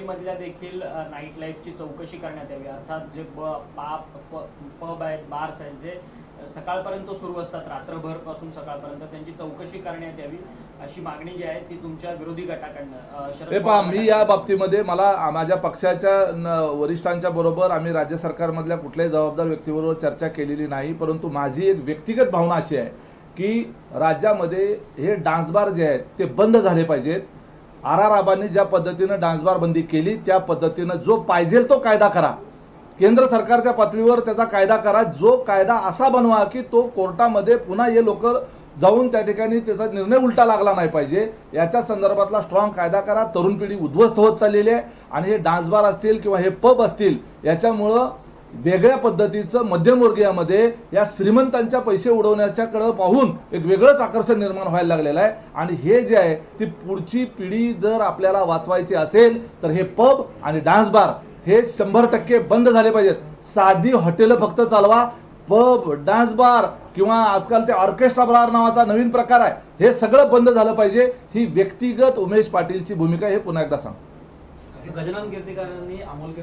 मधल्या देखील नाईट लाईफची चौकशी करण्यात यावी. अर्थात जे ब पाप पब आहेत बार्स आहेत जे सकाळपर्यंत सुरू असतात रात्रभरपासून सकाळपर्यंत त्यांची चौकशी करण्यात यावी अशी मागणी जी आहे ती तुमच्या विरोधी गटाकडनं हे पहा मी या बाबतीमध्ये मला माझ्या पक्षाच्या वरिष्ठांच्या बरोबर आम्ही राज्य सरकारमधल्या कुठल्याही जबाबदार व्यक्तीबरोबर चर्चा केलेली नाही परंतु माझी एक व्यक्तिगत भावना अशी आहे की राज्यामध्ये हे डान्स बार जे आहेत ते बंद झाले पाहिजेत. आर आर आबांनी ज्या पद्धतीनं डान्सबार बंदी केली त्या पद्धतीनं जो पाहिजे तो कायदा करा. केंद्र सरकारच्या पातळीवर त्याचा कायदा करा जो कायदा असा बनवा की तो कोर्टामध्ये पुन्हा हे लोक जाऊन त्या ठिकाणी त्याचा निर्णय उलटा लागला नाही पाहिजे. याच्या संदर्भातला स्ट्रॉंग कायदा करा. तरुण पिढी उद्ध्वस्त होत चाललेली आहे आणि हे डान्स बार असतील किंवा हे पब असतील याच्यामुळं वेगळ्या पद्धतीचं मध्यमवर्गीयामध्ये या श्रीमंतांच्या पैसे उडवण्याच्याकडं पाहून एक वेगळंच आकर्षण निर्माण व्हायला लागलेलं आहे. आणि हे जे आहे ती पुढची पिढी जर आपल्याला वाचवायची असेल तर हे पब आणि डान्स बार हे शंभर टक्के बंद झाले पाहिजेत. साधी हॉटेलं फक्त चालवा पब डान्स बार किंवा आजकाल ते ऑर्केस्ट्रा बार नावाचा नवीन प्रकार आहे हे सगळं बंद झालं पाहिजे. ही व्यक्तिगत उमेश पाटीलची भूमिका हे पुन्हा एकदा सांग. गजानन कीर्तिकारांनी अमोल